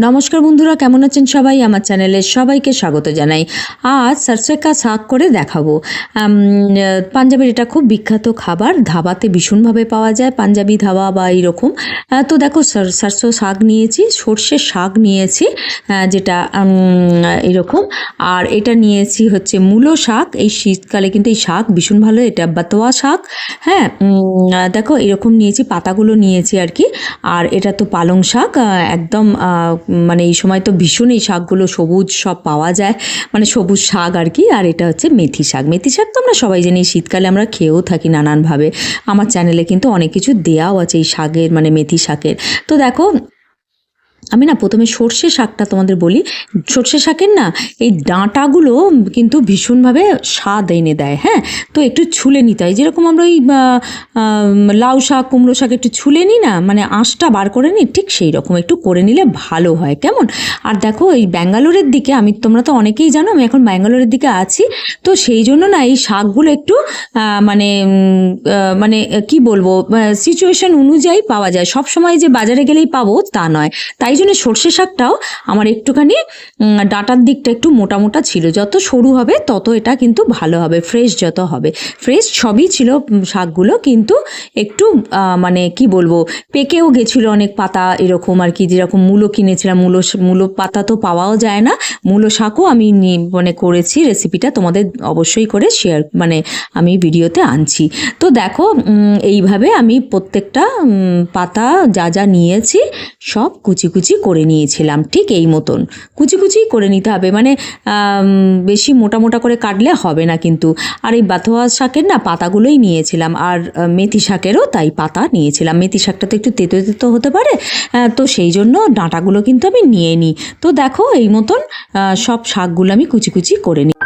নমস্কার বন্ধুরা, কেমন আছেন সবাই? আমার চ্যানেলে সবাইকে স্বাগত জানাই। আজ সরষেকা শাক করে দেখাবো। পাঞ্জাবের এটা খুব বিখ্যাত খাবার, ধাবাতে ভীষণভাবে পাওয়া যায়, পাঞ্জাবি ধাবা বা এইরকম। তো দেখো, সর- সরষে শাক নিয়েছি সর্ষের শাক নিয়েছি যেটা এরকম আর এটা নিয়েছি হচ্ছে মূলো শাক। এই শীতকালে কিন্তু এই শাক ভীষণ ভালো, এটা বাতোয়া শাক। হ্যাঁ দেখো, এরকম নিয়েছি, পাতাগুলো নিয়েছি আর কি। আর এটা তো পালং শাক একদম মানে এই সময় তো ভীষণ এই শাকগুলো সবুজ সব পাওয়া যায়। মানে সবুজ শাক আর কি, আর এটা হচ্ছে মেথি শাক। মেথি শাক তো আমরা সবাই জানি শীতকালে আমরা খেয়েও থাকি নানানভাবে। আমার চ্যানেলে কিন্তু অনেক কিছু দেওয়াও আছে এই শাকের মানে মেথি শাকের। তো দেখো আমি না প্রথমে সর্ষে শাকটা তোমাদের বলি। সর্ষে শাকের না এই ডাঁটাগুলো কিন্তু ভীষণভাবে স্বাদ এনে দেয় হ্যাঁ? তো একটু ছুলে নিতে হয়। যেরকম আমরা ওই লাউ শাক, কুমড়ো শাক একটু ছুলে নিই না মানে আঁশটা বার করে নিই, ঠিক সেই রকম। একটু করে নিলে ভালো হয়, কেমন? আর দেখো এই ব্যাঙ্গালোরের দিকে, আমি, তোমরা তো অনেকেই জানো, আমি এখন ব্যাঙ্গালোরের দিকে আছি, তো সেই জন্য না এই শাকগুলো একটু মানে মানে কি বলব সিচুয়েশন অনুযায়ী পাওয়া যায়। সব সময় যে বাজারে গেলেই পাবো তা নয়। তাই জন্য সর্ষে শাকটাও আমার একটুখানি ডাঁটার দিকটা একটু মোটা মোটা ছিল। যত সরু হবে, তত এটা কিন্তু ভালো হবে ফ্রেশ যত হবে। ফ্রেশ সবই ছিল শাকগুলো, কিন্তু একটু মানে কি বলব, পেকেও গেছিল অনেক পাতা, এরকম আর কি, যেরকম মূলো কিনেছিলাম, মূলো মূলো পাতা তো পাওয়াও যায় না। মূলো শাকও আমি মানে করেছি রেসিপিটা তোমাদের অবশ্যই করে শেয়ার মানে আমি ভিডিওতে আনছি। তো দেখো এইভাবে আমি প্রত্যেকটা পাতা যা যা নিয়েছি, সব কুচি কুচি করে নিয়েছিলাম, ঠিক এই মতন। কুচি কুচি করে নিতে হবে মানে বেশি মোটা মোটা করে কাটলে হবে না কিন্তু। আর এই বাথোয়া শাকের না পাতাগুলোই নিয়েছিলাম, আর মেথি শাকেরও তাই পাতা নিয়েছিলাম। মেথি শাকটা তো একটু তেতো তেতো হতে পারে তো সেই জন্য ডাঁটাগুলো কিন্তু আমি নিয়ে নিই। তো দেখো এই মতন সব শাকগুলো আমি কুচি কুচি করে নিই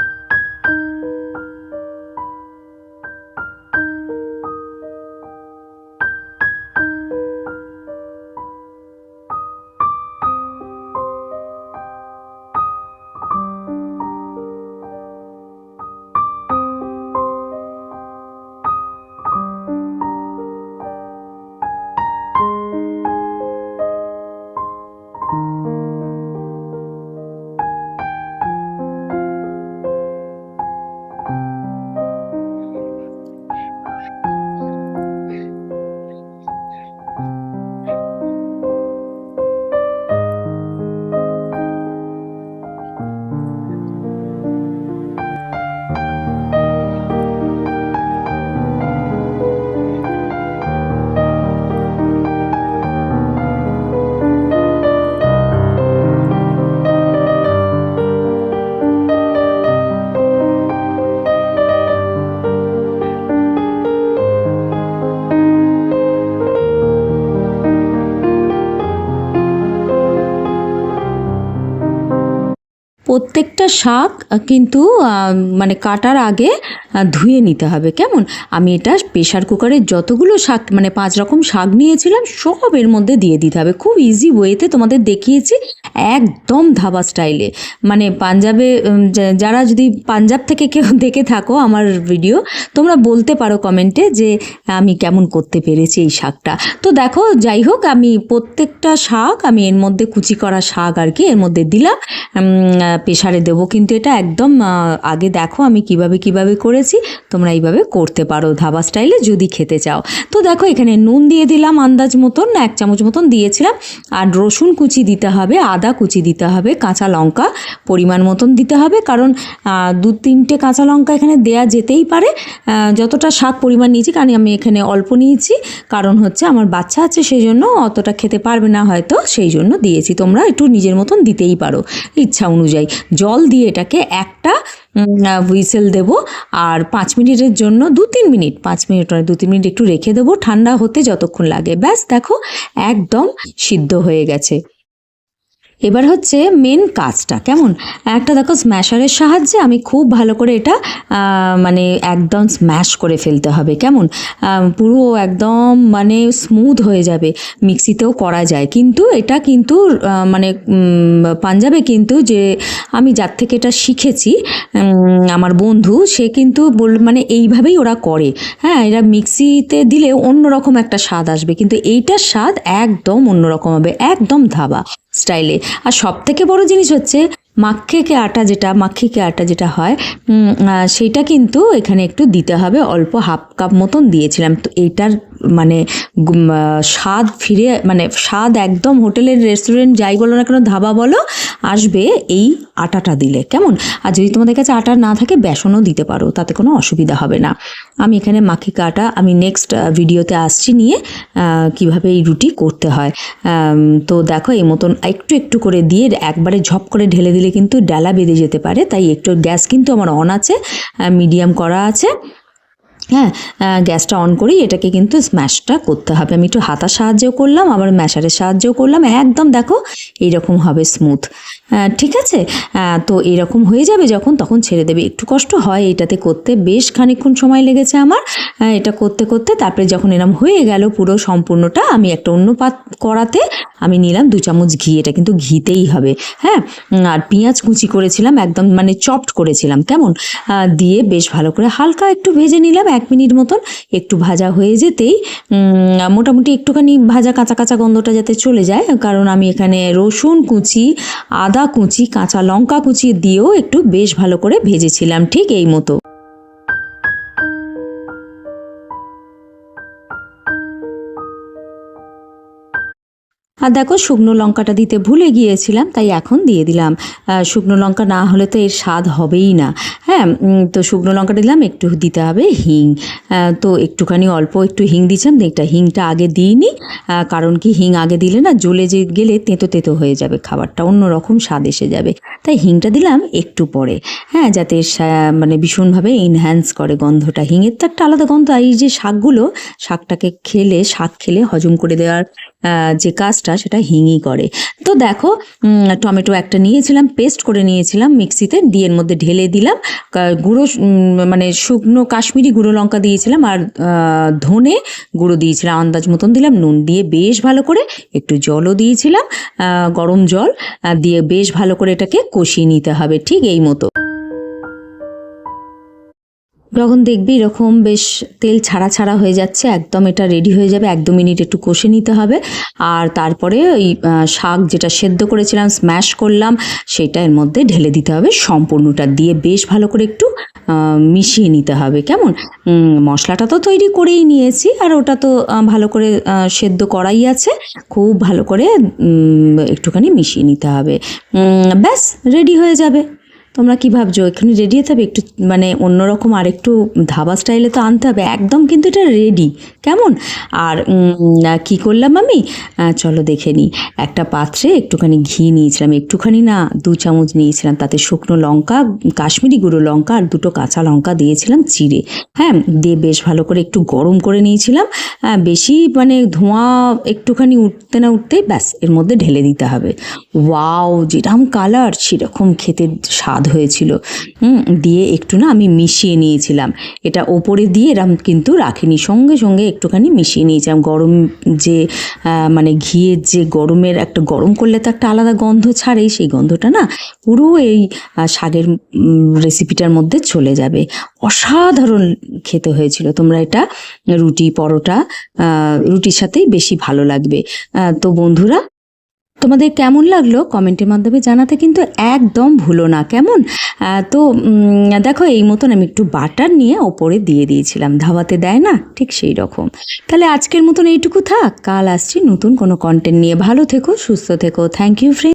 প্রত্যেকটা শাক কিন্তু মানে কাটার আগে ধুয়ে নিতে হবে। কেমন? আমি এটা প্রেশার কুকারে যতগুলো শাক মানে পাঁচ রকম শাক নিয়েছিলাম, সব এর মধ্যে দিয়ে দিতে হবে। খুব ইজি ওয়েতে তোমাদের দেখিয়েছি, একদম ধাবা স্টাইলে মানে পাঞ্জাবে যারা যদি পাঞ্জাব থেকে কেউ দেখে থাকো আমার ভিডিও তোমরা বলতে পারো কমেন্টে যে, আমি কেমন করতে পেরেছি এই শাকটা। তো দেখো, যাই হোক, আমি প্রত্যেকটা শাক, আমি এর মধ্যে কুচি করা শাক আর কি, এর মধ্যে দিলাম। প্রেশারে দেবো, কিন্তু এটা একদম আগে দেখো আমি কীভাবে কীভাবে করেছি, তোমরা এইভাবে করতে পারো ধাবা স্টাইলে যদি খেতে চাও। তো দেখো এখানে নুন দিয়ে দিলাম আন্দাজ মতন, এক চামচ মতন দিয়েছিলাম, আর রসুন কুচি দিতে হবে, আদা কুচি দিতে হবে, কাঁচা লঙ্কা পরিমাণ মতন দিতে হবে, কারণ দু তিনটে কাঁচা লঙ্কা এখানে দেয়া যেতেই পারে যতটা শাক পরিমাণ নিয়েছি, কারণ আমি এখানে অল্প নিয়েছি, কারণ হচ্ছে আমার বাচ্চা আছে সেই জন্য অতটা খেতে পারবে না হয়তো, সেই জন্য দিয়েছি, তোমরা একটু নিজের মতন দিতেই পারো, ইচ্ছা অনুযায়ী। জল দিয়ে এটাকে একটা হুইসেল দেব। আর পাঁচ মিনিটের জন্য দু তিন মিনিট, পাঁচ মিনিট নয়, দু তিন মিনিট একটু রেখে দেবো। ঠান্ডা হতে যতক্ষণ লাগে। ব্যাস, দেখো, একদম সিদ্ধ হয়ে গেছে। এবার হচ্ছে মেন কাজটা, কেমন? একটা দেখো স্ম্যাশারের সাহায্যে আমি খুব ভালো করে এটা মানে একদম স্ম্যাশ করে ফেলতে হবে, কেমন? পুরো একদম মানে স্মুথ হয়ে যাবে মিক্সিতেও করা যায়। কিন্তু এটা কিন্তু মানে পাঞ্জাবে কিন্তু যে আমি যার থেকে এটা শিখেছি আমার বন্ধু, সে কিন্তু বল মানে এইভাবেই ওরা করে। হ্যাঁ এরা মিক্সিতে দিলে অন্যরকম একটা স্বাদ আসবে, কিন্তু এইটার স্বাদ একদম অন্যরকম হবে, একদম ধাবা। স্টাইলে আর সব থেকে বড় জিনিস হচ্ছে মাখে কে আটা যেটা মাখি কে আটা যেটা হয় সেইটা কিন্তু এখানে একটু দিতে হবে। অল্প হাফ কাপ মতন দিয়েছিলাম। তো এটার মানে স্বাদ ফিরে মানে স্বাদ একদম হোটেলের রেস্টুরেন্ট যাই বলো না কেন, ধাবা বলো, আসবে এই আটাটা দিলে। কেমন? আর যদি তোমাদের কাছে আটা না থাকে, বেসনও দিতে পারো, তাতে কোনো অসুবিধা হবে না। আমি এখানে মাখিকা আটা, আমি নেক্সট ভিডিওতে আসছি নিয়ে কীভাবে এই রুটি করতে হয়। তো দেখো, এই মতন একটু একটু করে দিয়ে একবারে ঝপ করে ঢেলে দিলে কিন্তু ডালা বেঁধে যেতে পারে, তাই একটু গ্যাস কিন্তু আমার অন আছে মিডিয়াম করা আছে। হ্যাঁ গ্যাসটা অন করেই এটাকে কিন্তু স্ম্যাশটা করতে হবে। আমি একটু হাতার সাহায্যেও করলাম, আবার ম্যাশারের সাহায্যও করলাম। একদম দেখো, এইরকম হবে স্মুথ ঠিক আছে? তো এরকম হয়ে যাবে যখন, তখন ছেড়ে দেবে। একটু কষ্ট হয় এটাতে করতে। বেশ খানিকক্ষণ সময় লেগেছে আমার। এটা করতে করতে তারপরে যখন এরম হয়ে গেল পুরো সম্পূর্ণটা, আমি একটা অন্য পাত করাতে আমি নিলাম দু চামচ ঘি। এটা কিন্তু ঘিতেই হবে। হ্যাঁ? আর পেঁয়াজ কুচি করেছিলাম, একদম মানে চপড করেছিলাম। কেমন? দিয়ে বেশ ভালো করে হালকা একটু ভেজে নিলাম এক মিনিট মতন। একটু ভাজা হয়ে যেতেই মোটামুটি একটুখানি ভাজা কাঁচা কাঁচা গন্ধটা যাতে চলে যায়। কারণ আমি এখানে রসুন কুচি, আদা কুচি কাঁচা লঙ্কা কুচি দিয়েও একটু বেশ ভালো করে ভেজেছিলাম ঠিক এই মতো। আর দেখো, শুকনো লঙ্কাটা দিতে ভুলে গিয়েছিলাম, তাই এখন দিয়ে দিলাম। শুকনো লঙ্কা না হলে তো এর স্বাদ হবেই না। হ্যাঁ তো শুকনো লঙ্কা দিলাম, একটু দিতে হবে হিং। তো একটুখানি অল্প একটু হিং দিয়েছিলাম এটা হিংটা আগে দিইনি কারণ কি হিং আগে দিলে না, জ্বলে যে গেলে তেঁতো তেঁতো হয়ে যাবে, খাবারটা অন্যরকম স্বাদ এসে যাবে। তাই হিংটা দিলাম একটু পরে। হ্যাঁ যাতে মানে ভীষণভাবে ইনহ্যান্স করে গন্ধটা। হিঙের তো একটা আলাদা গন্ধ, আর এই যে শাকগুলো, শাকটাকে খেলে শাক খেলে হজম করে দেওয়ার যে কাজটা, সেটা হিঙই করে। তো দেখো টমেটো একটা নিয়েছিলাম, পেস্ট করে নিয়েছিলাম মিক্সিতে, দিয়ে এর মধ্যে ঢেলে দিলাম। গুঁড়ো মানে শুকনো কাশ্মীরি গুঁড়ো লঙ্কা দিয়েছিলাম, আর ধনে গুঁড়ো দিয়েছিলাম, আন্দাজ মতন দিলাম, নুন দিয়ে বেশ ভালো করে একটু জলও দিয়েছিলাম গরম জল দিয়ে বেশ ভালো করে এটাকে কষিয়ে নিতে হবে ঠিক এই মতো। যখন দেখবি এরকম বেশ তেল ছাড়া ছাড়া হয়ে যাচ্ছে, একদম এটা রেডি হয়ে যাবে, এক দু মিনিট একটু কষে নিতে হবে। আর তারপরে ওই শাক যেটা সেদ্ধ করেছিলাম স্ম্যাশ করলাম, সেটা এর মধ্যে ঢেলে দিতে হবে। সম্পূর্ণটা দিয়ে বেশ ভালো করে একটু মিশিয়ে নিতে হবে, কেমন? মশলাটা তো তৈরি করেই নিয়েছি, আর ওটা তো ভালো করে সেদ্ধ করাই আছে। খুব ভালো করে একটুখানি মিশিয়ে নিতে হবে। ব্যাস রেডি হয়ে যাবে। তোমরা কি ভাবছ? এখানে রেডি হতে হবে? একটু মানে অন্যরকম আর একটু ধাবা স্টাইলে তো আনতে হবে। একদম কিন্তু এটা রেডি কেমন? আর কি করলাম আমি? চলো দেখে নিই একটা পাত্রে একটুখানি ঘি নিয়েছিলাম। একটুখানি না দু চামচ নিয়েছিলাম। তাতে শুকনো লঙ্কা, কাশ্মীরি গুঁড়ো লঙ্কা আর দুটো কাঁচা লঙ্কা দিয়েছিলাম চিড়ে। হ্যাঁ দিয়ে বেশ ভালো করে একটু গরম করে নিয়েছিলাম। বেশি মানে ধোঁয়া একটুখানি উঠতে না উঠতেই ব্যাস, এর মধ্যে ঢেলে দিতে হবে। ওয়াও যেরকম কালার সেরকম খেতে স্বাদ হয়েছিল। দিয়ে একটু না আমি মিশিয়ে নিয়েছিলাম। এটা ওপরে দিয়ে এরম কিন্তু রাখিনি, সঙ্গে সঙ্গে একটুখানি মিশিয়ে নিয়েছিলাম। গরম যে মানে ঘিয়ের যে গরমের একটা গরম করলে তো একটা আলাদা গন্ধ ছাড়েই, সেই গন্ধটা না পুরো এই শাকের রেসিপিটার মধ্যে চলে যাবে। অসাধারণ খেতে হয়েছিল। তোমরা এটা রুটি, পরোটা রুটির সাথেই বেশি ভালো লাগবে। তো বন্ধুরা তোমাদের কেমন লাগল? কমেন্টের মাধ্যমে জানাতে কিন্তু একদম ভুলো না, কেমন? তো দেখো এই মতন আমি একটু বাটার নিয়ে ওপরে দিয়ে দিয়েছিলাম, ধাবাতে দেয় না? ঠিক সেই রকম। তাহলে আজকের মতন এইটুকু থাক, কাল আসছি নতুন কোনো কন্টেন্ট নিয়ে। ভালো থেকো, সুস্থ থেকো। Thank you friend